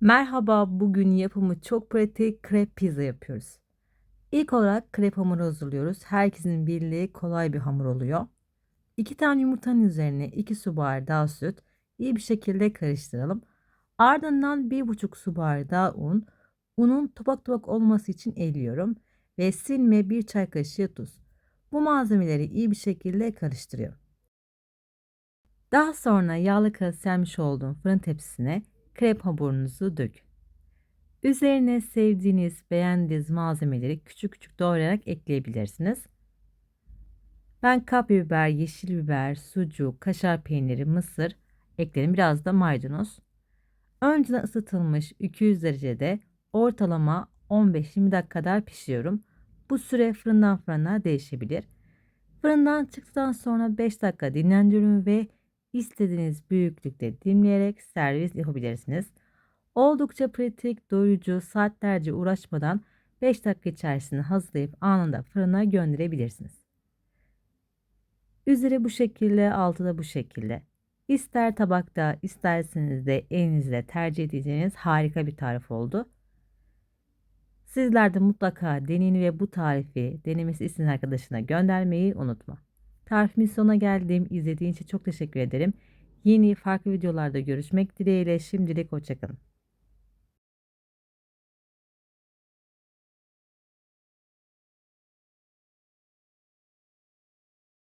Merhaba, bugün yapımı çok pratik krep pizza yapıyoruz. İlk olarak krep hamuru hazırlıyoruz. Herkesin bildiği kolay bir hamur oluyor. 2 tane yumurtanın üzerine 2 su bardağı süt iyi bir şekilde karıştıralım. Ardından 1,5 su bardağı un. Unun topak topak olması için eliyorum. Ve silme 1 çay kaşığı tuz. Bu malzemeleri iyi bir şekilde karıştırıyorum. Daha sonra yağlı kağıt sermiş olduğum fırın tepsisine krep hamurunuzu dök. Üzerine sevdiğiniz, beğendiğiniz malzemeleri küçük küçük doğrayarak ekleyebilirsiniz. Ben kapya biber, yeşil biber, sucuk, kaşar peyniri, mısır ekledim. Biraz da maydanoz. Önceden ısıtılmış 200 derecede ortalama 15-20 dakika kadar pişiriyorum. Bu süre fırından fırına değişebilir. Fırından çıktıktan sonra 5 dakika dinlendiriyorum ve istediğiniz büyüklükte dilimleyerek servis yapabilirsiniz. Oldukça pratik, doyurucu, saatlerce uğraşmadan 5 dakika içerisinde hazırlayıp anında fırına gönderebilirsiniz. Üzeri bu şekilde, altı da bu şekilde. İster tabakta, isterseniz de elinizle tercih edeceğiniz harika bir tarif oldu. Sizler de mutlaka deneyin ve bu tarifi denemesi isteyen arkadaşına göndermeyi unutma. Tarifimin sonuna geldim. İzlediğin için çok teşekkür ederim. Yeni farklı videolarda görüşmek dileğiyle şimdilik hoşçakalın.